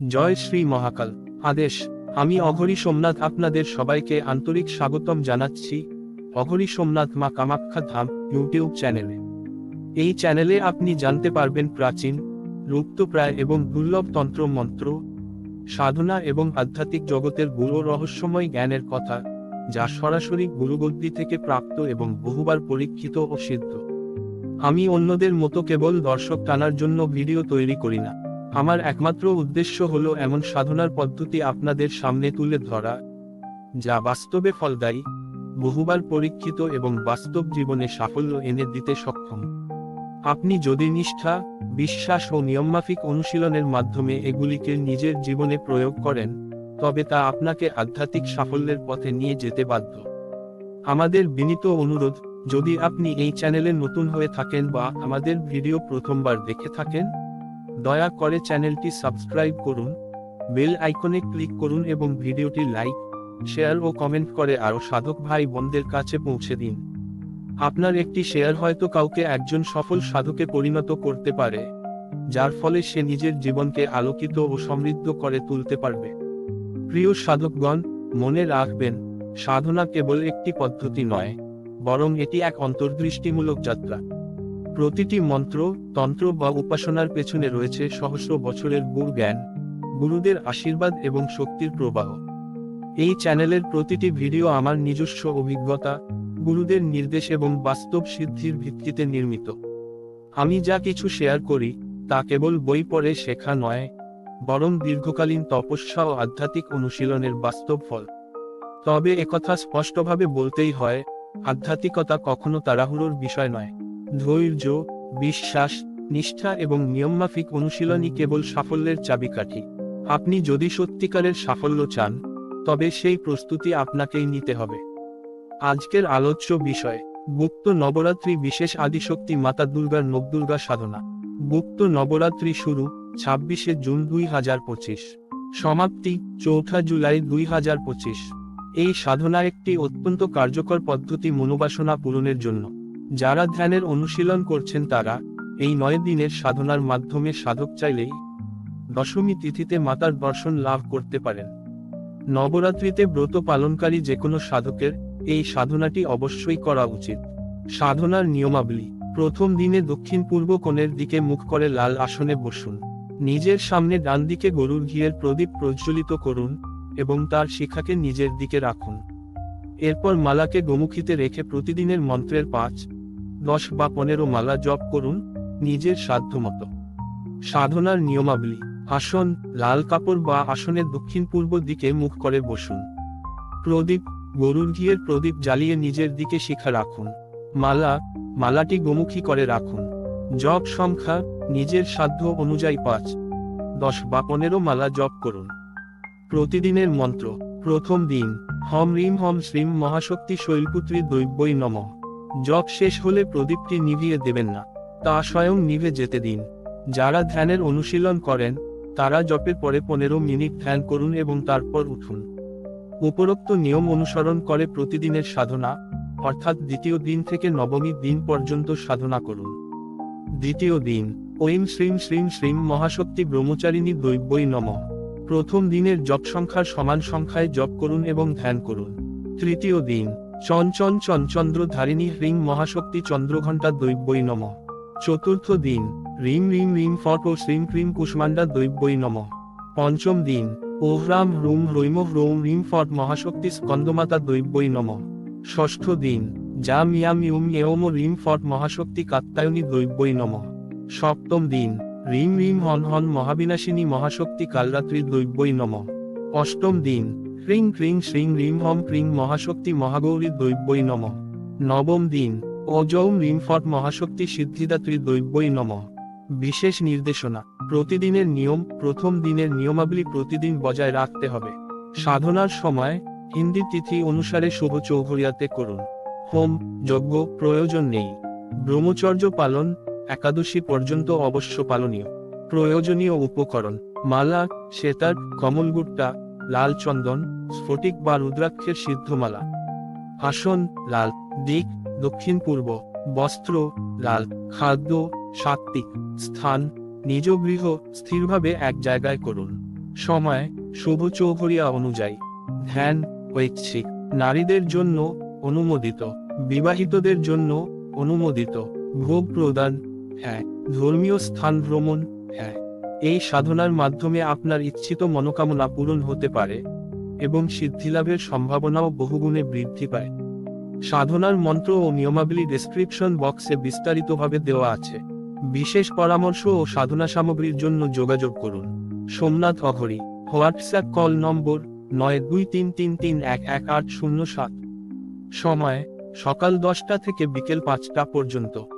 জয় শ্রী মহাকাল। আদেশ, আমি অঘরী সোমনাথ আপনাদের সবাইকে আন্তরিক স্বাগতম জানাচ্ছি। অঘরী সোমনাথ মা কামাখ্যা ধাম ইউটিউব চ্যানেলে এই চ্যানেলে আপনি জানতে পারবেন প্রাচীন লুপ্তপ্রায় এবং দুর্লভ তন্ত্র মন্ত্র সাধনা এবং আধ্যাত্মিক জগতের গুরু রহস্যময় জ্ঞানের কথা, যা সরাসরি গুরুগদ্দি থেকে প্রাপ্ত এবং বহুবার পরীক্ষিত ও সিদ্ধ। আমি অন্যদের মতো কেবল দর্শক টানার জন্য ভিডিও তৈরি করি না। আমার একমাত্র উদ্দেশ্য হলো এমন সাধনার পদ্ধতি আপনাদের সামনে তুলে ধরা, যা বাস্তবে ফলদায়ী, বহুবার পরীক্ষিত এবং বাস্তব জীবনে সাফল্য এনে দিতে সক্ষম। আপনি যদি নিষ্ঠা, বিশ্বাস ও নিয়মমাফিক অনুশীলনের মাধ্যমে এগুলিকে নিজের জীবনে প্রয়োগ করেন, তবে তা আপনাকে আধ্যাত্মিক সাফল্যের পথে নিয়ে যেতে বাধ্য। আমাদের বিনীত অনুরোধ, যদি আপনি এই চ্যানেলে নতুন হয়ে থাকেন বা আমাদের ভিডিও প্রথমবার দেখে থাকেন দয়া করে চ্যানেলটি সাবস্ক্রাইব করুন, বেল আইকনে ক্লিক করুন এবং ভিডিওটি লাইক, শেয়ার ও কমেন্ট করে আরও সাধক ভাই বোনদের কাছে পৌঁছে দিন। আপনার একটি শেয়ার হয়তো কাউকে একজন সফল সাধকে পরিণত করতে পারে, যার ফলে সে নিজের জীবনকে আলোকিত ও সমৃদ্ধ করে তুলতে পারবে। প্রিয় সাধকগণ, মনে রাখবেন, সাধনা কেবল একটি পদ্ধতি নয়, বরং এটি এক অন্তর্দৃষ্টিমূলক যাত্রা। প্রতিটি মন্ত্র, তন্ত্র বা উপাসনার পেছনে রয়েছে সহস্র বছরের গুরু জ্ঞান, গুরুদের আশীর্বাদ এবং শক্তির প্রবাহ। এই চ্যানেলের প্রতিটি ভিডিও আমার নিজস্ব অভিজ্ঞতা, গুরুদের নির্দেশ এবং বাস্তব সিদ্ধির ভিত্তিতে নির্মিত। আমি যা কিছু শেয়ার করি, তা কেবল বই পড়ে শেখা নয়, বরং দীর্ঘকালীন তপস্যা ও আধ্যাত্মিক অনুশীলনের বাস্তব ফল। তবে একথা স্পষ্টভাবে বলতেই হয়, আধ্যাত্মিকতা কখনো তাড়াহুড়োর বিষয় নয়। ধৈর্য, বিশ্বাস, নিষ্ঠা এবং নিয়মমাফিক অনুশীলনই কেবল সাফল্যের চাবিকাঠি। আপনি যদি সত্যিকারের সাফল্য চান, তবে সেই প্রস্তুতি আপনাকেই নিতে হবে। আজকের আলোচ্য বিষয়, গুপ্ত নবরাত্রি বিশেষ আদিশক্তি মাতা দুর্গার নবদুর্গা সাধনা। গুপ্ত নবরাত্রি শুরু ছাব্বিশে জুন দুই হাজার পঁচিশ। সমাপ্তি চৌঠা জুলাই দুই হাজার পঁচিশ। এই সাধনা একটি অত্যন্ত কার্যকর পদ্ধতি মনোবাসনা পূরণের জন্য। যারা ধ্যানের অনুশীলন করছেন তারা এই নয় দিনের সাধনার মাধ্যমে সাধক চাইলেই দশমী তিথিতে মাতার দর্শন লাভ করতে পারেন। নবরাত্রিতে ব্রত পালনকারী যে কোনো সাধকের এই সাধনাটি অবশ্যই করা উচিত। সাধনার নিয়মাবলী, প্রথম দিনে দক্ষিণ পূর্ব কোণের দিকে মুখ করে লাল আসনে বসুন। নিজের সামনে ডান দিকে গরুর ঘিয়ের প্রদীপ প্রজ্বলিত করুন এবং তার শিখাকে নিজের দিকে রাখুন। এরপর মালাকে গোমুখীতে রেখে প্রতিদিনের মন্ত্রের পাঁচ দশ বা পনেরো মালা জপ করুন, নিজের সাধ্যমতো। সাধনার নিয়মাবলী, আসন, লাল কাপড় বা আসনের দক্ষিণ পূর্ব দিকে মুখ করে বসুন। প্রদীপ, গরুর ঘিয়ের প্রদীপ জ্বালিয়ে নিজের দিকে শিখা রাখুন। মালা, মালাটি গোমুখী করে রাখুন। জপ সংখ্যা, নিজের সাধ্য অনুযায়ী পাঁচ। দশ বা পনেরো মালা জপ করুন। প্রতিদিনের মন্ত্র, প্রথম দিন, হম রিম হম শ্রীম মহাশক্তি শৈলপুত্রী দৈব্যই নম। জপ শেষ হলে প্রদীপটি নিভিয়ে দেবেন না, তা স্বয়ং নিভে যেতে দিন। যারা ধ্যানের অনুশীলন করেন, তারা জপের পরে পনেরো মিনিট ধ্যান করুন এবং তারপর উঠুন। উপরোক্ত নিয়ম অনুসরণ করে প্রতিদিনের সাধনা, অর্থাৎ দ্বিতীয় দিন থেকে নবমী দিন পর্যন্ত সাধনা করুন। দ্বিতীয় দিন ঐম শ্রীম শ্রীম শ্রীম মহাশক্তি ব্রহ্মচারিণী দৈব্যই নম। প্রথম দিনের জপ সংখ্যার সমান সংখ্যায় জপ করুন এবং ধ্যান করুন। তৃতীয় দিন চঞ্চন চঞ্চন্দ্র ধারিণী হ্রিং মহাশক্তি চন্দ্রঘণ্টা দৈব্যই নম। চতুর্থ দিন রিম রিম রিম ফট ও শ্রীম ক্রিম কুষ্মাণ্ডা দৈব্যই নম। পঞ্চম দিন ওহ্রাম রুম রৈম রৌম রিম ফট মহাশক্তি স্কন্দমাতা দৈব্যই নম। ষষ্ঠ দিন, যা মিয়াম ইউম এওম রিম ফট মহাশক্তি কাত্তায়নী দৈব্যই নম। সপ্তম দিন রিম রিম হন হন মহাবিনাশিনী মহাশক্তি কালরাত্রি দৈব্যই নম। অষ্টম দিন ক্রিং ক্রিং শ্রিং রিম হম ক্রিং মহাশক্তি মহাগৌরী দৈব্যই নম। নবম দিন অজৌম রিম ফট মহাশক্তি সিদ্ধিদাত্রী দৈব্যই নম। বিশেষ নির্দেশনা, প্রতিদিনের নিয়ম, প্রথম দিনের নিয়মাবলী প্রতিদিন বজায় রাখতে হবে। সাধনার সময়, হিন্দি তিথি অনুসারে শুভ চৌঘরিয়াতে করুন। হোম, যজ্ঞ, প্রয়োজন নেই। ব্রহ্মচর্য পালন, একাদশী পর্যন্ত অবশ্য পালনীয়। প্রয়োজনীয় উপকরণ, মালা, সেতার, কমলগুট্টা লাল চন্দন, স্ফটিক বা রুদ্রাক্ষের সিদ্ধমালা। আসন, লাল। দিক, দক্ষিণ পূর্ব। বস্ত্র, লাল। খাদ্য সাত্বিক স্থান, নিজ গৃহ স্থিরভাবে এক জায়গায় করুন। সময়, শুভ চৌঘরিয়া অনুযায়ী। ধ্যান, ঐচ্ছিক। নারীদের জন্য অনুমোদিত। বিবাহিতদের জন্য অনুমোদিত। ভোগ প্রদান হ্যাঁ। ধর্মীয় স্থান ভ্রমণ হ্যাঁ। এই সাধনার মাধ্যমে আপনার ইচ্ছিত মনোকামনা পূরণ হতে পারে এবং সিদ্ধিলাভের সম্ভাবনাও বহুগুণে বৃদ্ধি পায়। সাধনার মন্ত্র ও নিয়মাবলী ডেসক্রিপশন বক্সে বিস্তারিতভাবে দেওয়া আছে। বিশেষ পরামর্শ ও সাধনা সামগ্রীর জন্য যোগাযোগ করুন। Somnath Aghori, WhatsApp call number নয় দুই তিন তিন তিন এক এক আট শূন্য সাত। সময়, সকাল দশটা থেকে বিকেল পাঁচটা পর্যন্ত।